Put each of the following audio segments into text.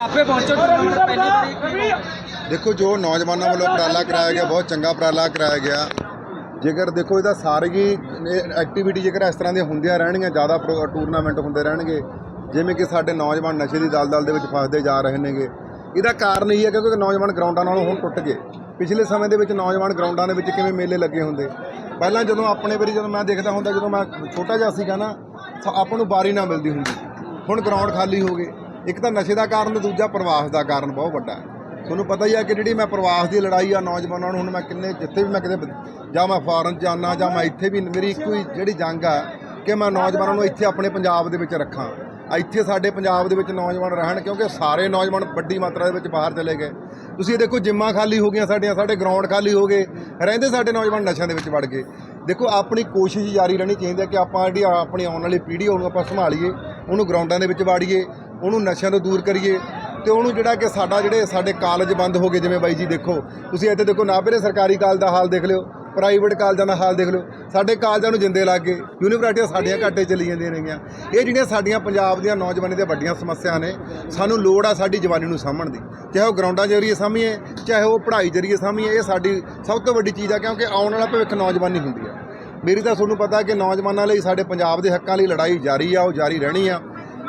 ਆਪੇ ਪਹੁੰਚੋ ਟੂਰਨਾਮੈਂਟ ਪਹਿਲੀ ਤਰੀਕ ਦੇਖੋ ਜੋ ਨੌਜਵਾਨਾਂ ਵੱਲੋਂ ਉਪਰਾਲਾ ਕਰਾਇਆ ਗਿਆ ਬਹੁਤ ਚੰਗਾ ਉਪਰਾਲਾ ਕਰਾਇਆ ਗਿਆ। ਜੇਕਰ ਦੇਖੋ ਇਹਦਾ ਸਾਰੀ ਐਕਟੀਵਿਟੀ ਜੇਕਰ ਇਸ ਤਰ੍ਹਾਂ ਦੀਆਂ ਹੁੰਦੀਆਂ ਰਹਿਣਗੀਆਂ ਜ਼ਿਆਦਾ ਟੂਰਨਾਮੈਂਟ ਹੁੰਦੇ ਰਹਿਣਗੇ। ਜਿਵੇਂ ਕਿ ਸਾਡੇ ਨੌਜਵਾਨ ਨਸ਼ੇ ਦੀ ਦਲਦਲ ਦੇ ਵਿੱਚ ਫਸਦੇ ਜਾ ਰਹੇ ਨੇਗੇ। ਇਹਦਾ ਕਾਰਨ ਇਹ ਹੈ ਕਿਉਂਕਿ ਨੌਜਵਾਨ ਗਰਾਊਂਡਾਂ ਨਾਲੋਂ ਹੁਣ ਟੁੱਟ ਗਏ। ਪਿਛਲੇ ਸਮੇਂ ਦੇ ਵਿੱਚ ਨੌਜਵਾਨ ਗਰਾਊਂਡਾਂ ਦੇ ਵਿੱਚ ਕਿਵੇਂ ਮੇਲੇ ਲੱਗੇ ਹੁੰਦੇ? ਪਹਿਲਾਂ ਜਦੋਂ ਆਪਣੇ ਵਾਰੀ ਜਦੋਂ ਮੈਂ ਦੇਖਦਾ ਹੁੰਦਾ ਜਦੋਂ ਮੈਂ ਛੋਟਾ ਜਿਹਾ ਸੀਗਾ ਨਾ ਆਪਾਂ ਨੂੰ ਬਾਰੀ ਨਾ ਮਿਲਦੀ ਹੁੰਦੀ। ਹੁਣ ਗਰਾਊਂਡ ਖਾਲੀ ਹੋ ਗਏ। ਇੱਕ ਤਾਂ ਨਸ਼ੇ ਦਾ ਕਾਰਨ ਤੇ ਦੂਜਾ ਪ੍ਰਵਾਸ ਦਾ ਕਾਰਨ ਬਹੁਤ ਵੱਡਾ ਹੈ। ਤੁਹਾਨੂੰ ਪਤਾ ਹੀ ਆ ਕਿ ਜਿਹੜੀ ਮੈਂ ਪ੍ਰਵਾਸ ਦੀ ਲੜਾਈ ਆ ਨੌਜਵਾਨਾਂ ਨੂੰ, ਹੁਣ ਮੈਂ ਕਿੰਨੇ, ਜਿੱਥੇ ਵੀ ਮੈਂ ਕਿਤੇ ਜਾਂ ਮੈਂ ਫਾਰਨ ਜਾਣਾ ਜਾਂ ਮੈਂ ਇੱਥੇ ਵੀ ਮੇਰੀ ਇੱਕੋ ਹੀ ਜਿਹੜੀ ਜੰਗ ਆ ਕਿ ਮੈਂ ਨੌਜਵਾਨਾਂ ਨੂੰ ਇੱਥੇ ਆਪਣੇ ਪੰਜਾਬ ਦੇ ਵਿੱਚ ਰੱਖਾਂ। ਇੱਥੇ ਸਾਡੇ ਪੰਜਾਬ ਦੇ ਵਿੱਚ ਨੌਜਵਾਨ ਰਹਿਣ ਕਿਉਂਕਿ ਸਾਰੇ ਨੌਜਵਾਨ ਵੱਡੀ ਮਾਤਰਾ ਦੇ ਵਿੱਚ ਬਾਹਰ ਚਲੇ ਗਏ। ਤੁਸੀਂ ਇਹ ਦੇਖੋ ਜਿੰਮਾਂ ਖਾਲੀ ਹੋ ਗਈਆਂ ਸਾਡੀਆਂ, ਸਾਡੇ ਗਰਾਊਂਡ ਖਾਲੀ ਹੋ ਗਏ, ਰਹਿੰਦੇ ਸਾਡੇ ਨੌਜਵਾਨ ਨਸ਼ਿਆਂ ਦੇ ਵਿੱਚ ਵੜ ਗਏ। ਦੇਖੋ ਆਪਣੀ ਕੋਸ਼ਿਸ਼ ਜਾਰੀ ਰਹਿਣੀ ਚਾਹੀਦੀ ਹੈ ਕਿ ਆਪਾਂ ਜਿਹੜੀ ਆਪਣੀ ਆਉਣ ਵਾਲੀ ਪੀੜ੍ਹੀ ਉਹਨੂੰ ਆਪਾਂ ਸੰਭਾਲੀਏ, ਉਹਨੂੰ ਗਰਾਊਂਡਾਂ ਦੇ ਵਿੱਚ ਵਾੜੀਏ। ਉਹਨੂੰ ਨਸ਼ਿਆਂ ਤੋਂ ਦੂਰ ਕਰੀਏ ਤੇ ਉਹਨੂੰ ਜਿਹੜਾ ਕਿ ਸਾਡਾ ਜਿਹੜੇ ਸਾਡੇ ਕਾਲਜ ਬੰਦ ਹੋ ਗਏ, ਜਿਵੇਂ ਬਾਈ ਜੀ ਦੇਖੋ, ਤੁਸੀਂ ਇੱਥੇ ਦੇਖੋ ਨਾਭੇ ਦੇ ਸਰਕਾਰੀ ਕਾਲਜ ਦਾ ਹਾਲ ਦੇਖ ਲਿਓ ਪ੍ਰਾਈਵੇਟ ਕਾਲਜਾਂ ਦਾ ਹਾਲ ਦੇਖ ਲਿਓ, ਸਾਡੇ ਕਾਲਜਾਂ ਨੂੰ ਜਿੰਦੇ ਲੱਗ ਗਏ ਯੂਨੀਵਰਸਿਟੀਆਂ ਸਾਡੀਆਂ ਘਾਟੇ ਚਲੀ ਜਾਂਦੀਆਂ ਰਹੀਆਂ। ਇਹ ਜਿਹੜੀਆਂ ਸਾਡੀਆਂ ਪੰਜਾਬ ਦੀਆਂ ਨੌਜਵਾਨੀ ਦੀਆਂ ਵੱਡੀਆਂ ਸਮੱਸਿਆ ਨੇ, ਸਾਨੂੰ ਲੋੜ ਆ ਸਾਡੀ ਜਵਾਨੀ ਨੂੰ ਸਾਂਭਣ ਦੀ। ਚਾਹੇ ਉਹ ਗਰਾਊਂਡਾਂ ਜਰੀਏ ਸਾਂਭੀਏ, ਚਾਹੇ ਉਹ ਪੜ੍ਹਾਈ ਜਰੀਏ ਸਾਂਭੀਏ, ਇਹ ਸਾਡੀ ਸਭ ਤੋਂ ਵੱਡੀ ਚੀਜ਼ ਆ, ਕਿਉਂਕਿ ਆਉਣ ਵਾਲਾ ਭਵਿੱਖ ਨੌਜਵਾਨੀ ਹੁੰਦੀ ਆ। ਮੇਰੀ ਤਾਂ ਤੁਹਾਨੂੰ ਪਤਾ ਕਿ ਨੌਜਵਾਨਾਂ ਲਈ ਸਾਡੇ ਪੰਜਾਬ ਦੇ ਹੱਕਾਂ ਲਈ ਲੜਾਈ ਜਾਰੀ ਆ, ਉਹ ਜਾਰੀ ਰਹਿਣੀ ਆ।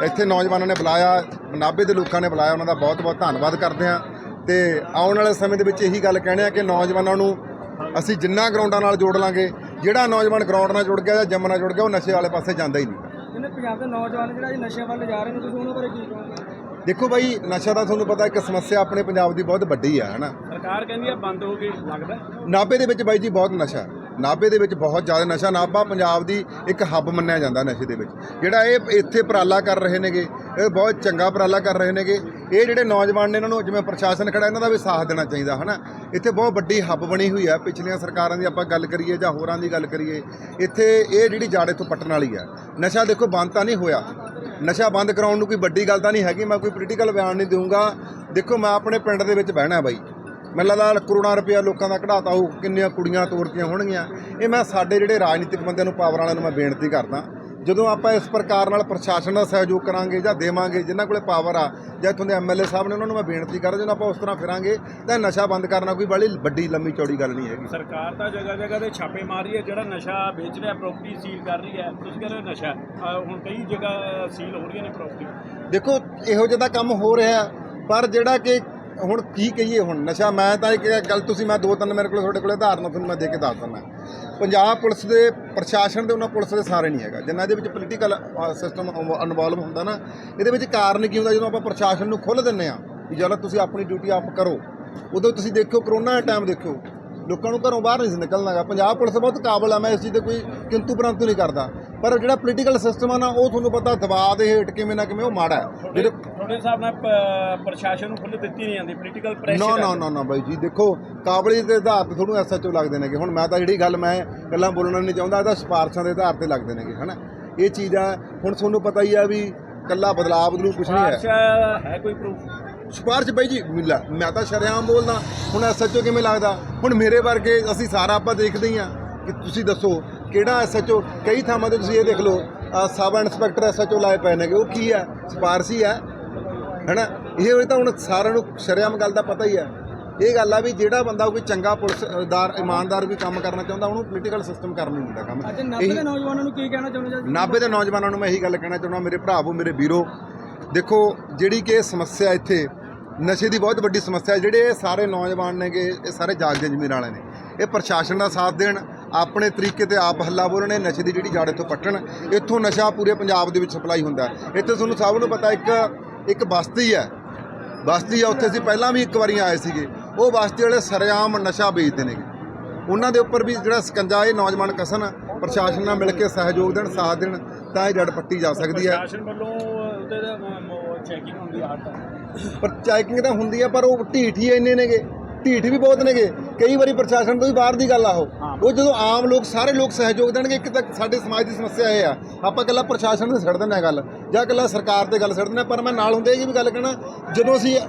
ਇੱਥੇ ਨੌਜਵਾਨਾਂ ਨੇ ਬੁਲਾਇਆ ਨਾਭੇ ਦੇ ਲੋਕਾਂ ਨੇ ਬੁਲਾਇਆ ਉਹਨਾਂ ਦਾ ਬਹੁਤ ਬਹੁਤ ਧੰਨਵਾਦ ਕਰਦੇ ਆ ਤੇ ਆਉਣ ਵਾਲੇ ਸਮੇਂ ਦੇ ਵਿੱਚ ਇਹੀ ਗੱਲ ਕਹਿਣੇ ਆ ਕਿ ਨੌਜਵਾਨਾਂ ਨੂੰ ਅਸੀਂ ਜਿੰਨਾ ਗਰਾਊਂਡਾਂ ਨਾਲ ਜੋੜ ਲਾਂਗੇ ਜਿਹੜਾ ਨੌਜਵਾਨ ਗਰਾਊਂਡ ਨਾਲ ਜੁੜ ਗਿਆ ਜਾਂ ਜਿੰਮ ਨਾਲ ਜੁੜ ਗਿਆ ਉਹ ਨਸ਼ੇ ਵਾਲੇ ਪਾਸੇ ਜਾਂਦਾ ਹੀ ਨਹੀਂ। ਜਿਹਨੇ ਪੰਜਾਬ ਦੇ ਨੌਜਵਾਨ ਜਿਹੜਾ ਇਹ ਨਸ਼ੇ ਵੱਲ ਜਾ ਰਹੇ ਨੇ ਤੁਸੀਂ ਉਹਨਾਂ ਬਾਰੇ ਕੀ ਕਹੋਗੇ? ਦੇਖੋ ਬਾਈ ਨਸ਼ਾ ਤਾਂ ਤੁਹਾਨੂੰ ਪਤਾ ਇੱਕ ਸਮੱਸਿਆ ਆਪਣੇ ਪੰਜਾਬ ਦੀ ਬਹੁਤ ਵੱਡੀ ਆ ਹਨਾ। ਸਰਕਾਰ ਕਹਿੰਦੀ ਆ ਬੰਦ ਹੋ ਗਈ ਲੱਗਦਾ? ਨਾਭੇ ਦੇ ਵਿੱਚ ਬਾਈ ਜੀ ਬਹੁਤ ਨਸ਼ਾ। ਹੈ। ਨਾਭੇ ਦੇ ਵਿੱਚ ਬਹੁਤ ਜ਼ਿਆਦਾ ਨਸ਼ਾ, ਨਾਭਾ ਪੰਜਾਬ ਦੀ ਇੱਕ ਹੱਬ ਮੰਨਿਆ ਜਾਂਦਾ ਨਸ਼ੇ ਦੇ ਵਿੱਚ। ਜਿਹੜਾ ਇਹ ਇੱਥੇ ਉਪਰਾਲਾ ਕਰ ਰਹੇ ਨੇਗੇ, ਇਹ ਬਹੁਤ ਚੰਗਾ ਉਪਰਾਲਾ ਕਰ ਰਹੇ ਨੇਗੇ। ਇਹ ਜਿਹੜੇ ਨੌਜਵਾਨ ਨੇ ਇਹਨਾਂ ਨੂੰ ਜਿਵੇਂ ਪ੍ਰਸ਼ਾਸਨ ਖੜਾ, ਇਹਨਾਂ ਦਾ ਵੀ ਸਾਥ ਦੇਣਾ ਚਾਹੀਦਾ, ਹਨਾ? ਇੱਥੇ ਬਹੁਤ ਵੱਡੀ ਹੱਬ ਬਣੀ ਹੋਈ ਹੈ। ਪਿਛਲੀਆਂ ਸਰਕਾਰਾਂ ਦੀ ਆਪਾਂ ਗੱਲ ਕਰੀਏ ਜਾਂ ਹੋਰਾਂ ਦੀ ਗੱਲ ਕਰੀਏ, ਇੱਥੇ ਇਹ ਜਿਹੜੀ ਜੜ ਇੱਥੋਂ ਪੱਟਣ ਵਾਲੀ ਹੈ। ਨਸ਼ਾ ਦੇਖੋ ਬੰਦ ਤਾਂ ਨਹੀਂ ਹੋਇਆ। ਨਸ਼ਾ ਬੰਦ ਕਰਾਉਣ ਨੂੰ ਕੋਈ ਵੱਡੀ ਗੱਲ ਤਾਂ ਨਹੀਂ ਹੈਗੀ, ਮੈਂ ਕੋਈ ਪੋਲੀਟੀਕਲ ਬਿਆਨ ਨਹੀਂ ਦਊਂਗਾ। ਦੇਖੋ ਮੈਂ ਆਪਣੇ ਪਿੰਡ ਦੇ ਵਿੱਚ ਬਹਿਣਾ ਬਾਈ। ਮੈਨੂੰ ਲੱਗਦਾ ਕਰੋੜਾਂ ਰੁਪਇਆ ਲੋਕਾਂ ਦਾ ਕਢਾਤਾ ਹੋ ਕਿੰਨੀਆਂ ਕੁੜੀਆਂ ਤੋਰਤੀਆਂ ਹੋਣਗੀਆਂ। ਇਹ ਮੈਂ ਸਾਡੇ ਜਿਹੜੇ ਰਾਜਨੀਤਿਕ ਬੰਦਿਆਂ ਨੂੰ ਪਾਵਰ ਵਾਲਿਆਂ ਨੂੰ ਮੈਂ ਬੇਨਤੀ ਕਰਦਾ ਜਦੋਂ ਆਪਾਂ ਇਸ ਪ੍ਰਕਾਰ ਨਾਲ ਪ੍ਰਸ਼ਾਸਨ ਦਾ ਸਹਿਯੋਗ ਕਰਾਂਗੇ ਜਾਂ ਦੇਵਾਂਗੇ ਜਿਨ੍ਹਾਂ ਕੋਲੇ ਪਾਵਰ ਆ ਜਾਂ ਇੱਥੋਂ ਦੇ ਐਮਐਲਏ ਸਾਹਿਬ ਨੇ ਉਹਨਾਂ ਨੂੰ ਮੈਂ ਬੇਨਤੀ ਕਰਦਾ ਜਦੋਂ ਆਪਾਂ ਉਸ ਤਰ੍ਹਾਂ ਫਿਰਾਂਗੇ ਤਾਂ ਨਸ਼ਾ ਬੰਦ ਕਰਨਾ ਕੋਈ ਬੜੀ ਵੱਡੀ ਲੰਮੀ ਚੌੜੀ ਗੱਲ ਨਹੀਂ ਹੈਗੀ। ਸਰਕਾਰ ਤਾਂ ਜਗ੍ਹਾ ਜਗ੍ਹਾ ਤੇ ਛਾਪੇ ਮਾਰ ਰਹੀ ਹੈ ਜਿਹੜਾ ਨਸ਼ਾ ਵੇਚ ਰਿਹਾ ਪ੍ਰਾਪਰਟੀ ਸੀਲ ਕਰ ਰਹੀ ਹੈ। ਤੁਸੀਂ ਕਹਿੰਦੇ ਨਸ਼ਾ ਹੁਣ ਕਈ ਜਗ੍ਹਾ ਸੀਲ ਹੋ ਰਹੀਆਂ ਨੇ ਪ੍ਰਾਪਰਟੀ ਦੇਖੋ ਇਹੋ ਜਿਹਾ ਕੰਮ ਹੋ ਰਿਹਾ ਪਰ ਜਿਹੜਾ ਕਿ ਹੁਣ ਕੀ ਕਹੀਏ ਹੁਣ? ਨਸ਼ਾ ਮੈਂ ਤਾਂ ਇੱਕ ਗੱਲ ਤੁਸੀਂ ਮੈਂ ਦੋ ਤਿੰਨ ਮੇਰੇ ਕੋਲ ਤੁਹਾਡੇ ਕੋਲ ਆਧਾਰ ਉਦਾਹਰਨ ਤੁਹਾਨੂੰ ਮੈਂ ਦੇ ਕੇ ਦੱਸ ਦਿੰਦਾ। ਪੰਜਾਬ ਪੁਲਿਸ ਦੇ ਪ੍ਰਸ਼ਾਸਨ ਦੇ, ਉਹਨਾਂ ਪੁਲਿਸ ਦੇ ਸਾਰੇ ਨਹੀਂ ਹੈਗਾ। ਜਿੰਨਾ ਦੇ ਵਿੱਚ ਪੋਲੀਟੀਕਲ ਸਿਸਟਮ ਇਨਵੋਲਵ ਹੁੰਦਾ ਨਾ, ਇਹਦੇ ਵਿੱਚ ਕਾਰਨ ਕੀ ਹੁੰਦਾ ਜਦੋਂ ਆਪਾਂ ਪ੍ਰਸ਼ਾਸਨ ਨੂੰ ਖੁੱਲ੍ਹ ਦਿੰਨੇ ਆ ਵੀ ਜਦੋਂ ਤੁਸੀਂ ਆਪਣੀ ਡਿਊਟੀ ਆਪ ਕਰੋ। ਉਦੋਂ ਤੁਸੀਂ ਦੇਖਿਓ ਕਰੋਨਾ ਦਾ ਟਾਈਮ ਦੇਖਿਓ ਲੋਕਾਂ ਨੂੰ ਘਰੋਂ ਬਾਹਰ ਨਹੀਂ ਸੀ ਨਿਕਲਣਾਗਾ। ਪੰਜਾਬ ਪੁਲਿਸ ਬਹੁਤ ਕਾਬਲ ਆ, ਮੈਂ ਇਸ ਚੀਜ਼ ਤੇ ਕੋਈ ਕਿੰਤੂ ਪਰੰਤੂ ਨਹੀਂ ਕਰਦਾ। ਪਰ ਜਿਹੜਾ ਪੋਲੀਟੀਕਲ ਸਿਸਟਮ ਆ ਨਾ, ਉਹ ਤੁਹਾਨੂੰ ਪਤਾ ਦਬਾਅ ਦੇ ਹੇਠ ਕਿਵੇਂ ਨਾ ਕਿਵੇਂ ਉਹ ਮਾੜਾ ਹੈ। ਜਿਹੜੇ ਤੁਹਾਡੇ ਹਿਸਾਬ ਨਾਲ ਪ- ਪ੍ਰਸ਼ਾਸਨ ਨੂੰ ਖੁੱਲ੍ਹ ਦਿੱਤੀ ਨਹੀਂ ਜਾਂਦੀ ਪੋਲੀਟੀਕਲ ਨਾ ਪ੍ਰੈਸ਼ਰ ਨਾ ਨਾ ਨਾ ਬਾਈ ਜੀ ਦੇਖੋ ਕਾਬਲੀਅਤ ਦੇ ਆਧਾਰ ਤੇ ਤੁਹਾਨੂੰ ਐਸਐਚਓ ਲੱਗਦੇ ਨੇਗੇ। ਹੁਣ ਮੈਂ ਤਾਂ ਜਿਹੜੀ ਗੱਲ ਮੈਂ ਗੱਲਾਂ ਬੋਲਣਾ ਨਹੀਂ ਚਾਹੁੰਦਾ ਇਹਦਾ ਸਿਫਾਰਸ਼ਾਂ ਦੇ ਆਧਾਰ ਤੇ ਲੱਗਦੇ ਨੇਗੇ ਹਨਾ? ਇਹ ਚੀਜ਼ ਆ ਹੁਣ ਤੁਹਾਨੂੰ ਪਤਾ ਹੀ ਆ ਵੀ ਕੱਲਾ ਬਦਲਾਅ ਬਦਲੂ ਕੁਛ ਨਹੀਂ ਹੈ। ਹੈ ਕੋਈ ਪ੍ਰੂਫ ਸਿਫਾਰਸ਼ ਬਾਈ ਜੀ ਮਿਲਾ ਮੈਂ ਤਾਂ ਸ਼ਰੇਆਮ ਬੋਲਦਾ ਹੁਣ ਐਸਐਚਓ ਕਿਵੇਂ ਲੱਗਦਾ? ਹੁਣ ਮੇਰੇ ਵਰਗੇ ਅਸੀਂ ਸਾਰਾ ਆਪਾਂ ਦੇਖਦੇ ਹੀ ਆ ਕਿ ਤੁਸੀਂ ਦੱਸੋ ਕਿਹੜਾ ਐਸਐਚਓ ਕਈ ਥਾਵਾਂ ਤੇ ਤੁਸੀਂ ਇਹ ਦੇਖ ਲਓ ਆਹ ਸਬ ਇੰਸਪੈਕਟਰ ਐਸਐਚਓ ਲਾਏ ਪਏ ਨੇਗੇ ਉਹ ਕੀ ਹੈ? ਸਿਫਾਰਸ਼ ਹੀ ਹੈ। ਹੈਨਾ? ਇਹ ਹੋਏ ਤਾਂ ਹੁਣ ਸਾਰਿਆਂ ਨੂੰ ਸ਼ਰੇਆਮ ਗੱਲ ਦਾ ਪਤਾ ਹੀ ਹੈ। ਇਹ ਗੱਲ ਆ ਵੀ ਜਿਹੜਾ ਬੰਦਾ ਕੋਈ ਚੰਗਾ ਪੁਲਿਸਦਾਰ ਇਮਾਨਦਾਰ ਵੀ ਕੰਮ ਕਰਨਾ ਚਾਹੁੰਦਾ ਉਹਨੂੰ ਪੋਲੀਟੀਕਲ ਸਿਸਟਮ ਕਰਨ ਨਹੀਂ ਦਿੰਦਾ ਕੰਮ। ਅੱਜ ਨਾਭੇ ਇਹੀ- ਦੇ ਨੌਜਵਾਨਾਂ ਨੂੰ ਕੀ ਕਹਿਣਾ ਚਾਹੁੰਦੇ ਜੀ ਦੇ ਨੌਜਵਾਨਾਂ ਨੂੰ ਮੈਂ ਇਹੀ ਗੱਲ ਕਹਿਣਾ ਚਾਹੁੰਦਾ ਮੇਰੇ ਭਰਾਵੋ ਮੇਰੇ ਵੀਰੋ। ਦੇਖੋ ਜਿਹੜੀ ਕਿ ਸਮੱਸਿਆ ਇੱਥੇ ਨਸ਼ੇ ਦੀ ਬਹੁਤ ਵੱਡੀ ਸਮੱਸਿਆ ਹੈ ਜਿਹੜੇ ਇਹ ਸਾਰੇ ਨੌਜਵਾਨ ਨੇਗੇ ਇਹ ਸਾਰੇ ਜਾਗਦੇ ਜ਼ਮੀਰ ਵਾਲੇ ਨੇ। ਇਹ ਪ੍ਰਸ਼ਾਸਨ ਦਾ ਸਾਥ ਦੇਣ ਆਪਣੇ ਤਰੀਕੇ ਤੇ ਆਪ ਹੱਲਾ ਬੋਲਣੇ ਨਸ਼ੇ ਦੀ ਜਿਹੜੀ ਜੜ ਇੱਥੋਂ ਪੱਟਣ ਇੱਥੋਂ ਨਸ਼ਾ ਪੂਰੇ ਪੰਜਾਬ ਦੇ ਵਿੱਚ ਸਪਲਾਈ ਹੁੰਦਾ। ਇੱਥੇ ਤੁਹਾਨੂੰ ਸਭ ਨੂੰ ਪਤਾ ਇੱਕ ਇੱਕ ਬਸਤੀ ਹੈ। ਬਸਤੀ ਆ ਉੱਥੇ ਅਸੀਂ ਪਹਿਲਾਂ ਵੀ ਇੱਕ ਵਾਰੀ ਆਏ ਸੀਗੇ। ਉਹ ਬਸਤੀ ਵਾਲੇ ਸਰੇਆਮ ਨਸ਼ਾ ਵੇਚਦੇ ਨੇਗੇ। ਉਹਨਾਂ ਦੇ ਉੱਪਰ ਵੀ ਜਿਹੜਾ ਸਕੰਜਾ ਇਹ ਨੌਜਵਾਨ ਕਸਨ ਪ੍ਰਸ਼ਾਸਨ ਨਾਲ ਮਿਲ ਕੇ ਸਹਿਯੋਗ ਦੇਣ ਸਾਥ ਦੇਣ ਤਾਂ ਇਹ ਜੜ ਪੱਟੀ ਜਾ ਸਕਦੀ ਹੈ। ਪ੍ਰਸ਼ਾਸਨ ਵੱਲੋਂ ਚੈਕਿੰਗ ਹੁੰਦੀ ਆ ਪਰ ਚੈਕਿੰਗ ਤਾਂ ਹੁੰਦੀ ਆ ਪਰ ਉਹ ਢੀਠ ਹੀ ਇੰਨੇ ਨੇਗੇ। ਢੀਠ ਵੀ ਬਹੁਤ ਨੇਗੇ। ਕਈ ਵਾਰੀ ਪ੍ਰਸ਼ਾਸਨ ਤੋਂ ਵੀ ਬਾਹਰ ਦੀ ਗੱਲ ਆ ਉਹ। ਉਹ ਜਦੋਂ ਆਮ ਲੋਕ ਸਾਰੇ ਲੋਕ ਸਹਿਯੋਗ ਦੇਣਗੇ ਇੱਕ ਤਾਂ ਸਾਡੇ ਸਮਾਜ ਦੀ ਸਮੱਸਿਆ ਇਹ ਆ। ਆਪਾਂ ਇਕੱਲਾ ਪ੍ਰਸ਼ਾਸਨ ਤੇ ਛੱਡ ਦਿੰਦੇ ਆ ਗੱਲ। ਜਾਂ ਇਕੱਲਾ ਸਰਕਾਰ ਤੇ ਗੱਲ ਛੱਡ ਦਿੰਦੇ ਪਰ ਮੈਂ ਨਾਲ ਹੁੰਦੇ ਇਹ ਵੀ ਗੱਲ ਕਹਿਣਾ ਜਦੋਂ ਅਸੀਂ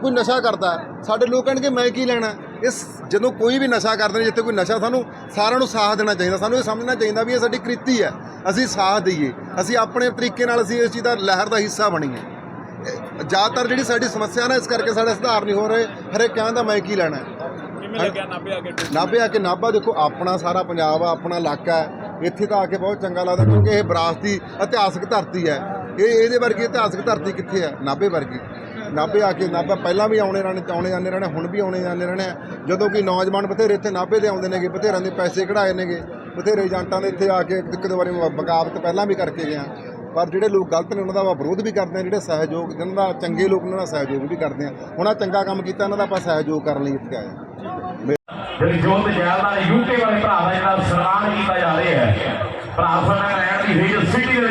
ਕੋਈ ਨਸ਼ਾ ਕਰਦਾ ਸਾਡੇ ਲੋਕ ਕਹਿਣਗੇ ਮੈਂ ਕੀ ਲੈਣਾ? ਇਸ ਜਦੋਂ ਕੋਈ ਵੀ ਨਸ਼ਾ ਕਰਦੇ ਨੇ ਜਿੱਥੇ ਕੋਈ ਨਸ਼ਾ ਸਾਨੂੰ ਸਾਰਿਆਂ ਨੂੰ ਸਾਥ ਦੇਣਾ ਚਾਹੀਦਾ। ਸਾਨੂੰ ਇਹ ਸਮਝਣਾ ਚਾਹੀਦਾ ਵੀ ਇਹ ਸਾਡੀ ਕ੍ਰਿਤੀ ਹੈ। ਅਸੀਂ ਸਾਥ ਦਈਏ। ਅਸੀਂ ਆਪਣੇ ਤਰੀਕੇ ਨਾਲ ਅਸੀਂ ਇਸ ਚੀਜ਼ ਦਾ ਲਹਿਰ ਦਾ ਹਿੱਸਾ ਬਣੀਏ। ਜ਼ਿਆਦਾਤਰ ਜਿਹੜੀ ਸਾਡੀ ਸਮੱਸਿਆ ਨਾ ਇਸ ਕਰਕੇ ਸਾਡੇ ਸੁਧਾਰ ਨਹੀਂ ਹੋ ਰਹੇ। ਹਰੇਕ ਕਹਿੰਦਾ ਮੈਂ ਕੀ ਲੈਣਾ। ਕਿਵੇਂ ਲੱਗਿਆ ਨਾਭੇ ਆ ਕੇ ਨਾਭੇ ਆ ਕੇ ਨਾਭਾ ਦੇਖੋ ਆਪਣਾ ਸਾਰਾ ਪੰਜਾਬ ਆ ਆਪਣਾ ਇਲਾਕਾ ਹੈ। ਇੱਥੇ ਤਾਂ ਆ ਕੇ ਬਹੁਤ ਚੰਗਾ ਲੱਗਦਾ ਕਿਉਂਕਿ ਇਹ ਵਿਰਾਸਤੀ ਇਤਿਹਾਸਕ ਧਰਤੀ ਹੈ। ਇਹ ਇਹਦੇ ਵਰਗੀ ਇਤਿਹਾਸਕ ਧਰਤੀ ਕਿੱਥੇ ਹੈ ਨਾਭੇ ਵਰਗੀ। ਨਾਭੇ ਆ ਕੇ ਨਾਭਾ ਪਹਿਲਾਂ ਵੀ ਆਉਣੇ ਰਹਿਣੇ, ਆਉਣੇ ਜਾਂਦੇ ਰਹਿਣੇ, ਹੁਣ ਵੀ ਆਉਣੇ ਜਾਂਦੇ ਰਹਿਣੇ ਆ। ਜਦੋਂ ਕਿ ਨੌਜਵਾਨ ਬਥੇਰੇ ਇੱਥੇ ਨਾਭੇ ਦੇ ਆਉਂਦੇ ਨੇਗੇ, ਬਥੇਰਿਆਂ ਦੇ ਪੈਸੇ ਕਢਾਏ ਨੇਗੇ, ਬਥੇਰੇ ਏਜੰਟਾਂ ਦੇ ਇੱਥੇ ਆ ਕੇ ਇੱਕ ਦੋ ਵਾਰੀ ਬਗਾਵਤ ਪਹਿਲਾਂ ਵੀ ਕਰਕੇ ਗਏ ਆ। ਪਰ ਜਿਹੜੇ ਲੋਕ ਗਲਤ ਨੇ, ਉਹਨਾਂ ਦਾ ਆਪਾਂ ਵਿਰੋਧ ਵੀ ਕਰਦੇ ਆ, ਜਿਹੜੇ ਸਹਿਯੋਗ, ਜਿਹਨਾਂ ਦਾ ਚੰਗੇ ਲੋਕ ਉਹਨਾਂ ਦਾ ਸਹਿਯੋਗ ਵੀ ਕਰਦੇ ਆ। ਉਹਨਾਂ ਚੰਗਾ ਕੰਮ ਕੀਤਾ ਉਹਨਾਂ ਦਾ ਆਪਾਂ ਸਹਿਯੋਗ ਕਰਨ ਲਈ ਇੱਥੇ ਆਏ ਹਾਂ ਜਿਹੜੀ ਜੋਤ ਜੈਲ ਨਾਲ ਯੂਕੇ ਵਾਲੇ ਭਰਾ ਦਾ ਜਿਹੜਾ ਸਨਮਾਨ ਕੀਤਾ ਜਾ ਰਿਹਾ ਹੈ। ਭਰਾ ਸਾਡਾ ਰਹਿਣ ਦੀ ਰੀਜ ਸਿਟੀ ਦੇ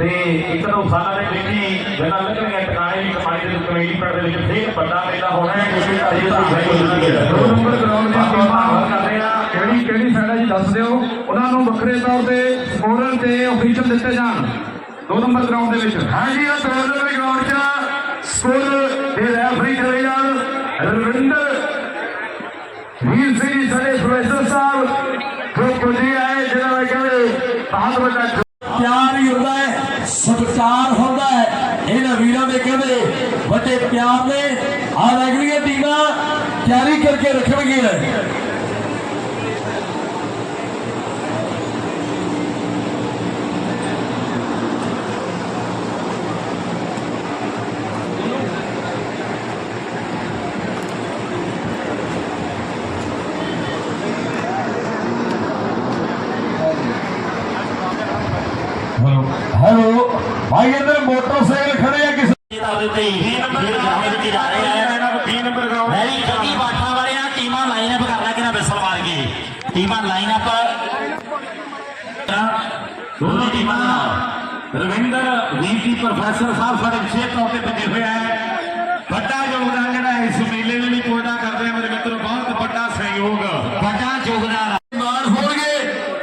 ਤੇ ਇੱਕ ਦੋ ਸਾਲਾਂ ਦੇ ਵਿੱਚ ਹੀ ਜਨਾਂ ਲੱਗਣਗੀਆਂ ਟਿਕਾਣੇ ਵੀ ਕਮਾਈ ਦੇ ਕਮੇਟੀ ਪਿੰਡ ਦੇ ਵਿੱਚ ਫੇਰ ਵੱਡਾ ਮੇਲਾ ਹੋਣਾ ਹੈ ਦੀ ਅਜੇ ਦਿੱਤੀ ਹੈ। ਦੋ ਨੰਬਰ ਗਰਾਊਂਡ ਦੀ ਧੰਨਵਾਦ ਕਰਦੇ ਆ ਕਿਹੜੀ ਕਿਹੜੀ ਸਾਈਡ ਹੈ ਜੀ ਦੱਸ ਦਿਓ। ਉਹਨਾਂ ਨੂੰ ਵੱਖਰੇ ਤੌਰ ਤੇ ਸਕੋਰਰ ਤੇ ਅਫੀਸ਼ਲ ਦਿੱਤੇ ਜਾਣ। ਦੋ ਨੰਬਰ ਗਰਾਊਂਡ ਦੇ ਵਿੱਚ। ਹਾਂਜੀ ਇਹ ਦੋ ਨੰਬਰ ਗਰਾਊਂਡ 'ਚ ਸਕੂਲ ਦੇ ਰੈਫਰੀ ਚਲੇ ਜਾਣ। ਰਵਿੰਦਰ ਵੀਰ ਸਿੰਘ ਜੀ ਸਾਡੇ ਪ੍ਰੋਫੈਸਰ ਸਾਹਿਬ ਜੋ ਪੁੱਜੇ ਆਏ ਜਿਹਨਾਂ ਦਾ ਕਹਿੰਦੇ ਬਹੁਤ ਵੱਡਾ ਸਤਿਕਾਰ ਹੁੰਦਾ ਹੈ। ਇਹਨਾਂ ਵੀਰਾਂ ਦੇ ਕਹਿੰਦੇ, ਵੱਡੇ ਪਿਆਰ ਨੇ ਆ ਅਗਲੀਆਂ ਟੀਮਾਂ ਤਿਆਰੀ ਕਰਕੇ ਰੱਖਣਗੀਆਂ ਹੈਲੋ ਭਾਈ ਇੱਧਰ ਮੋਟਰਸਾਈਕਲ ਖੜੇ ਆ ਕਿਸੇ ਵੈਰੀ ਜਲਦੀ ਬਾਠਾ ਵਾਲਿਆਂ ਟੀਮਾਂ ਲਾਈਨ ਅਪ ਕਰ ਲੈ ਕਿਨਾ ਬਿਸਲ ਮਾਰ ਕੇ ਟੀਮਾਂ ਲਾਈਨ ਅਪ ਦੋਨੋਂ ਟੀਮਾਂ ਦਾ ਰਵਿੰਦਰ ਜੀ ਪ੍ਰੋਫੈਸਰ ਸਾਹਿਬ ਸਾਡੇ ਵਿਸ਼ੇਸ਼ ਤੌਰ ਤੇ ਪੁੱਜੇ ਹੋਏ ਹੈ ਵੱਡਾ ਯੋਗਦਾਨ ਜਿਹੜਾ ਇਸ ਮੇਲੇ ਦੇ ਲਈ ਕੋਇਡਾ ਕਰਦੇ ਆ ਮੇਰੇ ਮਿੱਤਰੋ ਬਹੁਤ ਵੱਡਾ ਸਹਿਯੋਗ ਵੱਡਾ ਯੋਗਦਾਨ ਮਾਨ ਹੋਣਗੇ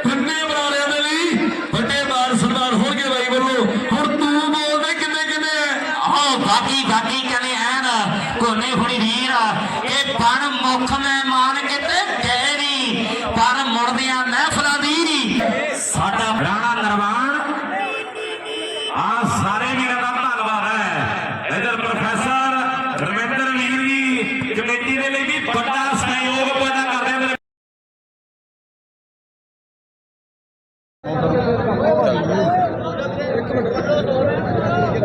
ਵੱਡੇ ਬਰਾੜਿਆਂ ਦੇ ਲਈ ਵੱਡੇ ਮਾਨ ਸਨਮਾਨ ਹੋਣਗੇ ਬਾਈ ਵੱਲੋਂ ਹੁਣ ਤੂੰ ਬੋਲਦੇ ਕਿੰਨੇ ਕਿੰਨੇ ਹੈ ਆਹ ਬਾਕੀ ਬਾਕੀ ਕਹਿੰਦੇ ਐਨ ਕੋਨੇ ਹੁਣੀ ਵੀਰ ਇਹ ਬਣ ਮੁੱਖ ਮਹਿਮਾਨ ਕਿਤੇ ਗਏ ਨਹੀਂ ਪਰ ਮੁੜਦਿਆਂ ਮਹਿਫਲਾਂ ਦੀ ਸਾਡਾ ਰਾਣਾ ਨਰਵਾਣ ਆ ਸਾਰੇ ਵੀਰਾਂ ਦਾ ਧੰਨਵਾਦ ਹੈ ਇਧਰ ਪ੍ਰੋਫੈਸਰ ਰਵਿੰਦਰ ਵੀਰ ਜੀ ਕਮੇਟੀ ਦੇ ਲਈ ਵੀ ਵੱਡਾ ਸਹਿਯੋਗ ਪੈਦਾ ਕਰਦੇ ਆ ਮੇਰੇ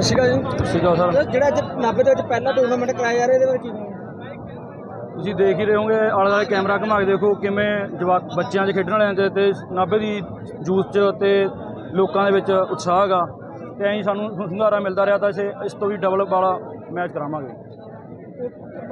ਸਤਿ ਸ਼੍ਰੀ ਸਤਿ ਸ਼੍ਰੀ। ਜਿਹੜਾ ਅੱਜ ਨਾਭੇ ਦੇ ਵਿੱਚ ਪਹਿਲਾ ਟੂਰਨਾਮੈਂਟ ਕਰਾਇਆ ਜਾ ਰਿਹਾ ਇਹਦੇ ਬਾਰੇ ਕੀ ਕਹੋਗੇ? ਤੁਸੀਂ ਦੇਖ ਹੀ ਰਹੇ ਹੋਗੇ ਆਲੇ ਦੁਆਲੇ ਕੈਮਰਾ ਘੁਮਾ ਕੇ ਦੇਖੋ ਕਿਵੇਂ ਜਵਾਕ ਬੱਚਿਆਂ 'ਚ ਖੇਡਣ ਵਾਲਿਆਂ 'ਚ ਤੇ ਨਾਭੇ ਦੀ ਜੂਸ 'ਚ ਤੇ ਲੋਕਾਂ ਦੇ ਵਿੱਚ ਉਤਸ਼ਾਹ ਹੈਗਾ। ਤੇ ਐਂ ਸਾਨੂੰ ਹੁੰਗਾਰਾ ਮਿਲਦਾ ਰਿਹਾ ਤਾਂ ਇਸੇ ਇਸ ਤੋਂ ਵੀ ਡਬਲ ਵਾਲਾ ਮੈਚ ਕਰਾਵਾਂਗੇ।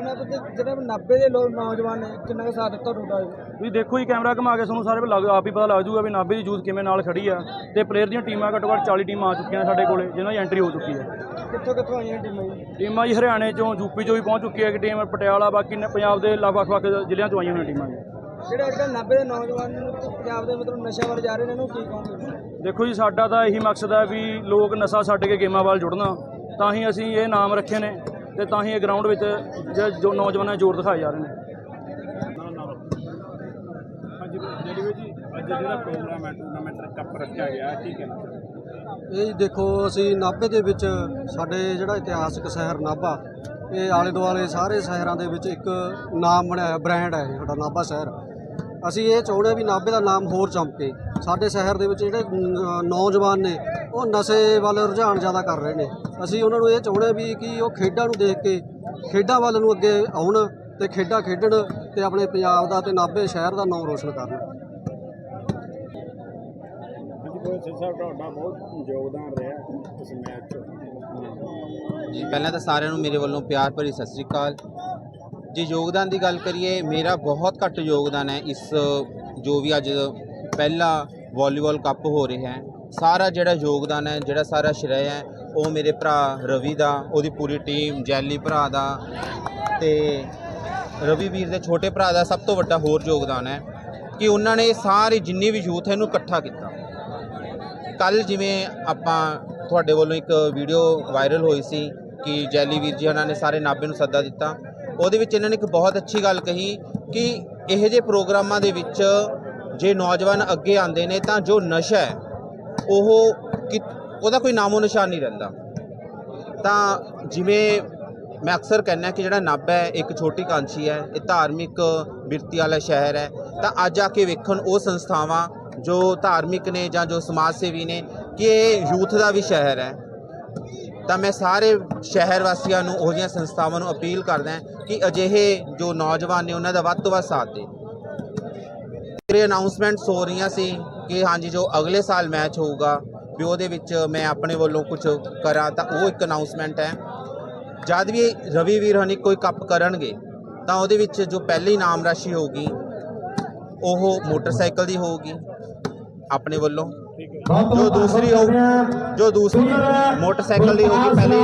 ਆਪਣਾ ਤੇ ਜਿਹੜੇ ਨਾਭੇ ਦੇ ਲੋਕ ਨੌਜਵਾਨ ਨੇ ਕਿੰਨਾ ਕੁ ਸਾਥ ਦਿੱਤਾ ਤੁਹਾਡਾ ਤੁਸੀਂ ਦੇਖੋ ਹੀ ਕੈਮਰਾ ਘੁਮਾ ਕੇ ਤੁਹਾਨੂੰ ਸਾਰੇ ਲੱਗ ਆਪ ਹੀ ਪਤਾ ਲੱਗ ਜਾਊਗਾ ਵੀ ਨਾਭੇ ਦੀ ਜੂਸ ਕਿਵੇਂ ਨਾਲ ਖੜੀ ਆ। ਤੇ ਪਲੇਅਰ ਦੀਆਂ ਟੀਮਾਂ ਘੱਟੋ ਘੱਟ 40 ਟੀਮਾਂ ਆ ਚੁੱਕੀਆਂ ਸਾਡੇ ਕੋਲੇ ਜਿਨ੍ਹਾਂ ਦੀ ਐਂਟਰੀ ਹੋ ਚੁੱਕੀ ਹੈ। ਕਿੱਥੋਂ ਕਿੱਥੋਂ ਆਈਆਂ ਟੀਮਾਂ ਜੀ? ਟੀਮਾਂ ਜੀ ਹਰਿਆਣੇ ਚੋਂ ਯੂਪੀ ਚੋਂ ਵੀ ਪਹੁੰਚ ਚੁੱਕੀ ਹੈ ਇੱਕ ਟੀਮ ਪਟਿਆਲਾ ਬਾਕੀ ਨੇ ਪੰਜਾਬ ਦੇ ਲਗਭਗ ਵੱਖ ਜ਼ਿਲ੍ਹਿਆਂ ਤੋਂ ਆਈਆਂ ਹੋਈਆਂ ਟੀਮਾਂ ਜੀ। ਜਿਹੜੇ ਅੱਜ ਕੱਲ੍ਹ ਨਾਭੇ ਦੇ ਨੌਜਵਾਨ ਨੇ ਪੰਜਾਬ ਦੇ ਮਤਲਬ ਨਸ਼ਾ ਵੱਲ ਜਾ ਰਹੇ ਨੇ ਇਹਨੂੰ ਕੀ ਕਹੋਗੇ? ਦੇਖੋ ਜੀ ਸਾਡਾ ਤਾਂ ਇਹੀ ਮਕਸਦ ਹੈ ਵੀ ਲੋਕ ਨਸ਼ਾ ਛੱਡ ਕੇ ਗੇਮਾਂ ਵੱਲ ਜੁੜਨਾ ਤਾਂ ਹੀ ਅਸੀਂ ਇਹ ਨਾਮ ਰੱਖੇ ਨੇ। ਤੇ ਤਾਂ ਹੀ ਇਹ ਗਰਾਊਂਡ ਵਿੱਚ ਜ- ਜੋ ਨੌਜਵਾਨਾਂ ਜ਼ੋਰ ਦਿਖਾਏ ਜਾ ਰਹੇ ਨੇ। ਹਾਂਜੀ ਜਿਹੜੀ ਵੀ ਜੀ ਅੱਜ ਜਿਹੜਾ ਪ੍ਰੋਗਰਾਮ ਹੈ ਟੂਰਨਾਮੈਂਟ ਕੱਪ ਰੱਖਿਆ ਗਿਆ ਕੀ ਕਹਿਣਾ ਚਾਹੁੰਦੇ ਇਹ ਦੇਖੋ ਅਸੀਂ ਨਾਭੇ ਦੇ ਵਿੱਚ ਸਾਡੇ ਜਿਹੜਾ ਇਤਿਹਾਸਕ ਸ਼ਹਿਰ ਨਾਭਾ ਇਹ ਆਲੇ ਦੁਆਲੇ ਸਾਰੇ ਸ਼ਹਿਰਾਂ ਦੇ ਵਿੱਚ ਇੱਕ ਨਾਮ ਬਣਿਆ ਹੋਇਆ ਬ੍ਰਾਂਡ ਹੈ ਸਾਡਾ ਨਾਭਾ ਸ਼ਹਿਰ। ਅਸੀਂ ਇਹ ਚਾਹੁੰਦੇ ਹਾਂ ਵੀ ਨਾਭੇ ਦਾ ਨਾਮ ਹੋਰ ਚਮਕੇ। ਸਾਡੇ ਸ਼ਹਿਰ ਦੇ ਵਿੱਚ ਜਿਹੜੇ ਨੌਜਵਾਨ ਨੇ ਉਹ ਨਸ਼ੇ ਵੱਲ ਰੁਝਾਨ ਜ਼ਿਆਦਾ ਕਰ ਰਹੇ ਨੇ। ਅਸੀਂ ਉਹਨਾਂ ਨੂੰ ਇਹ ਚਾਹੁੰਦੇ ਹਾਂ ਵੀ ਕਿ ਉਹ ਖੇਡਾਂ ਨੂੰ ਦੇਖ ਕੇ ਖੇਡਾਂ ਵੱਲ ਨੂੰ ਅੱਗੇ ਆਉਣ ਤੇ ਖੇਡਾਂ ਖੇਡਣ ਤੇ ਆਪਣੇ ਪੰਜਾਬ ਦਾ ਤੇ ਨਾਭੇ ਸ਼ਹਿਰ ਦਾ ਨਾਮ ਰੋਸ਼ਨ ਕਰਨ। ਹਾਂਜੀ ਪ੍ਰੋਫੈਸਰ ਸਾਹਿਬ ਤੁਹਾਡਾ ਬਹੁਤ ਯੋਗਦਾਨ ਰਿਹਾ ਇਸ ਮੈਚ 'ਚ। ਜੀ ਪਹਿਲਾਂ ਤਾਂ ਸਾਰਿਆਂ ਨੂੰ ਮੇਰੇ ਵੱਲੋਂ ਪਿਆਰ ਭਰੀ ਸਤਿ ਸ੍ਰੀ ਅਕਾਲ। ਜੇ ਯੋਗਦਾਨ ਦੀ ਗੱਲ ਕਰੀਏ, ਮੇਰਾ ਬਹੁਤ ਘੱਟ ਯੋਗਦਾਨ ਹੈ ਇਸ, ਜੋ ਵੀ ਅੱਜ ਪਹਿਲਾ ਵਾਲੀਬਾਲ ਕੱਪ ਹੋ ਰਿਹਾ ਹੈ। ਸਾਰਾ ਜਿਹੜਾ ਯੋਗਦਾਨ ਹੈ, ਜਿਹੜਾ ਸਾਰਾ ਸ਼੍ਰੇਅ ਹੈ, ਉਹ ਮੇਰੇ ਭਰਾ ਰਵੀ ਦਾ, ਉਹਦੀ ਪੂਰੀ ਟੀਮ, ਜੈਲੀ ਭਰਾ ਦਾ ਤੇ ਰਵੀ ਵੀਰ ਦੇ ਛੋਟੇ ਭਰਾ ਦਾ ਸਭ ਤੋਂ ਵੱਡਾ ਹੋਰ ਯੋਗਦਾਨ ਹੈ ਕਿ ਉਹਨਾਂ ਨੇ ਸਾਰੇ ਜਿੰਨੀ ਵੀ ਯੂਥ ਹੈ, ਇਹਨੂੰ ਇਕੱਠਾ ਕੀਤਾ। ਕੱਲ ਜਿਵੇਂ ਆਪਾਂ ਤੁਹਾਡੇ ਵੱਲੋਂ ਇੱਕ ਵੀਡੀਓ ਵਾਇਰਲ ਹੋਈ ਸੀ ਕਿ ਜੈਲੀ ਵੀਰ ਜੀ ਉਹਨਾਂ ਨੇ ਸਾਰੇ ਨਾਭੇ ਨੂੰ ਸੱਦਾ ਦਿੱਤਾ। ਉਹਦੇ ਵਿੱਚ ਇਹਨਾਂ ਨੇ ਇੱਕ ਬਹੁਤ ਅੱਛੀ ਗੱਲ ਕਹੀ ਕਿ ਇਹੋ ਜਿਹੇ ਪ੍ਰੋਗਰਾਮਾਂ ਦੇ ਵਿੱਚ ਜੇ ਨੌਜਵਾਨ ਅੱਗੇ ਆਉਂਦੇ ਨੇ ਤਾਂ ਜੋ ਨਸ਼ਾ ਹੈ, ਉਹ ਕਿ ਉਹਦਾ ਕੋਈ ਨਾਮੋ ਨਿਸ਼ਾਨ ਨਹੀਂ ਰਹਿੰਦਾ। ਤਾਂ ਜਿਵੇਂ ਮੈਂ ਅਕਸਰ ਕਹਿੰਦਾ ਕਿ ਜਿਹੜਾ ਨਾਭਾ ਹੈ, ਇੱਕ ਛੋਟੀ ਕਾਂਛੀ ਹੈ, ਇਹ ਧਾਰਮਿਕ ਬਿਰਤੀ ਵਾਲਾ ਸ਼ਹਿਰ ਹੈ, ਤਾਂ ਅੱਜ ਆ ਕੇ ਵੇਖਣ ਉਹ ਸੰਸਥਾਵਾਂ ਜੋ ਧਾਰਮਿਕ ਨੇ ਜਾਂ ਜੋ ਸਮਾਜ ਸੇਵੀ ਨੇ ਕਿ ਇਹ ਯੂਥ ਦਾ ਵੀ ਸ਼ਹਿਰ ਹੈ। ਤਾਂ ਮੈਂ ਸਾਰੇ ਸ਼ਹਿਰ ਵਾਸੀਆਂ ਨੂੰ ਉਹ ਜਿਹੀਆਂ ਸੰਸਥਾਵਾਂ ਨੂੰ ਅਪੀਲ ਕਰਦਾ ਕਿ ਅਜਿਹੇ ਜੋ ਨੌਜਵਾਨ ਨੇ ਉਹਨਾਂ ਦਾ ਵੱਧ ਤੋਂ ਵੱਧ ਸਾਥ ਦੇ। ਮੇਰੇ ਅਨਾਉਂਸਮੈਂਟਸ ਹੋ ਰਹੀਆਂ ਸੀ ਕਿ ਹਾਂਜੀ ਜੋ ਅਗਲੇ ਸਾਲ ਮੈਚ ਹੋਊਗਾ ਵੀ ਉਹਦੇ ਵਿੱਚ ਮੈਂ ਆਪਣੇ ਵੱਲੋਂ ਕੁਝ ਕਰਾਂ ਤਾਂ ਉਹ ਇੱਕ ਅਨਾਉਂਸਮੈਂਟ ਹੈ। ਜਦ ਵੀ ਰਵੀ ਵੀਰ ਹਨੀ ਕੋਈ ਕੱਪ ਕਰਨਗੇ ਤਾਂ ਉਹਦੇ ਵਿੱਚ ਜੋ ਪਹਿਲੀ ਨਾਮ ਰਾਸ਼ੀ ਹੋਊਗੀ ਉਹ ਮੋਟਰਸਾਈਕਲ ਦੀ ਹੋਊਗੀ ਆਪਣੇ ਵੱਲੋਂ। ਜੋ ਦੂਸਰੀ ਹੋ। ਜੋ ਦੂਸਰੀ ਮੋਟਰਸਾਈਕਲ ਦੀ ਹੋਊਗੀ ਪਹਿਲੇ,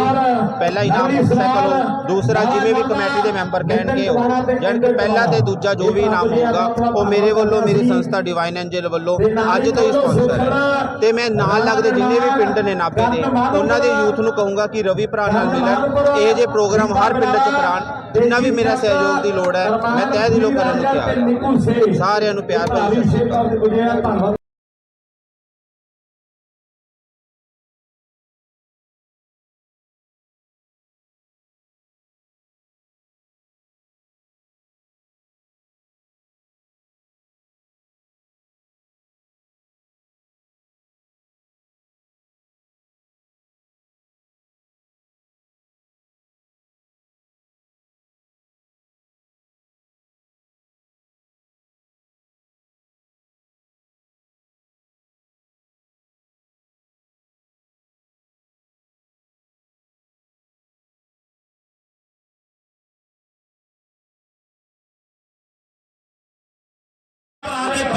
ਪਹਿਲਾ ਇਨਾਮ ਮੋਟਰਸਾਈਕਲ ਹੋ ਦੂਸਰਾ ਜਿਵੇਂ ਵੀ ਕਮੇਟੀ ਦੇ ਮੈਂਬਰ ਕਹਿਣਗੇ ਉਹ। ਜਾਣੀ ਕਿ ਪਹਿਲਾ ਤੇ ਦੂਜਾ ਜੋ ਵੀ ਇਨਾਮ ਹੋਊਗਾ, ਉਹ ਮੇਰੇ ਵੱਲੋਂ, ਮੇਰੀ ਸੰਸਥਾ ਡਿਵਾਈਨ ਐਂਜਲ ਵੱਲੋਂ ਅੱਜ ਤੋਂ ਹੀ ਸਪਾਂਸਰ ਹੈ। ਤੇ ਮੈਂ ਨਾਲ ਲੱਗਦੇ ਜਿੰਨੇ ਵੀ ਪਿੰਡ ਨੇ ਨਾਭੇ ਦੇ, ਉਹਨਾਂ ਦੇ ਯੂਥ ਨੂੰ ਕਹੂੰਗਾ ਕਿ ਰਵੀ ਭਰਾ ਨਾਲ ਮਿਲਣ। ਇਹ ਜੇ ਪ੍ਰੋਗਰਾਮ ਹਰ ਪਿੰਡ 'ਚ ਕਰਾਉਣ ਜਿੰਨਾ ਵੀ ਮੇਰਾ ਸਹਿਯੋਗ ਦੀ ਲੋੜ ਹੈ। ਮੈਂ ਤਹਿ ਦਿਲੋਂ ਕਰਨ ਨੂੰ ਤਿਆਰ ਹਾਂ। ਸਾਰਿਆਂ ਨੂੰ ਪਿਆਰ ਭਰੀ ਸਤਿ ਸ਼੍ਰੀ ਅਕਾਲ।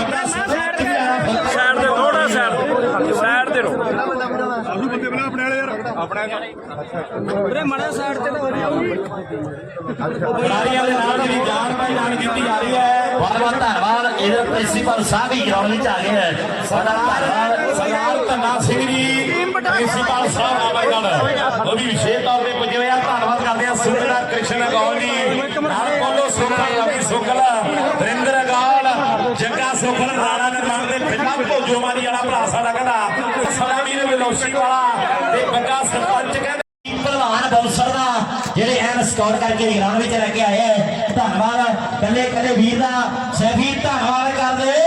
ਸਾਈਡ ਦੇ ਥੋੜਾ ਸਾਈਡ ਤੇ ਸਾਈਡ ਤੇ ਰੋ। ਵੀਰੇ ਮੜਾ ਸਾਈਡ ਤੇ ਤਾਂ ਹੋ ਰਹੀ ਖਿਡਾਰੀਆਂ ਦੇ ਨਾਲ ਜਿਹੜੀ ਜਾਨ ਪਹਿਚਾਣ ਕੀਤੀ ਜਾ ਰਹੀ ਹੈ। ਬਹੁਤ ਬਹੁਤ ਧੰਨਵਾਦ। ਇਹਦੇ ਪ੍ਰਿੰਸੀਪਲ ਸਾਹਿਬ ਹੀ ਗਰਾਊਂਡ ਵਿੱਚ ਆ ਗਏ ਹੈ। ਸਾਡਾ ਧੰਨਵਾਦ। ਸਰਦਾਰ ਧੰਨਾ ਸਿੰਘ ਜੀ ਪ੍ਰਿੰਸੀਪਲ ਸਾਹਿਬ ਆ ਬਾਈ ਨਾਲ। ਉਹ ਵੀ ਵਿਸ਼ੇਸ਼ ਤੌਰ ਤੇ ਪੁੱਜੇ ਹੋਏ ਆ। ਧੰਨਵਾਦ ਕਰਦੇ ਆ ਸੁੰਦਰ ਕ੍ਰਿਸ਼ਨ ਗੌਲ ਜੀ। ਨਾਲ ਕੋਲੋ ਸੁਖਲ ਲਵੀ ਸੁਖਲ ਰਿੰਦਰ ਗੌਲ ਜੱਗਾ ਸੁਖਲ ਰਾਣਾ ਨਿਰਮਾਣ ਦੇ ਪਿੰਡਾਂ ਭੋਜੋਮਾਨੀ ਵਾਲਾ ਭਰਾ ਸਾਡਾ ਕਹਿੰਦਾ, ਸਲਾਮੀ ਦੇ ਲੋਸ਼ੀ ਵਾਲਾ ਤੇ ਬੰਗਾ ਸਰਪੰਚ ਕਹਿੰਦੇ। ਭਲਵਾਨ ਬੌਂਸਰ ਦਾ, ਜਿਹੜੇ ਐਨ ਸਕਾਊਟ ਕਰਕੇ ਗਰਾਊਂਡ ਵਿੱਚ ਲੈ ਕੇ ਆਏ ਹੈ ਧੰਨਵਾਦ। ਕੱਲੇ ਕੱਲੇ ਵੀਰ ਦਾ ਸੈਫੀ ਧੰਨਵਾਦ ਕਰਦੇ।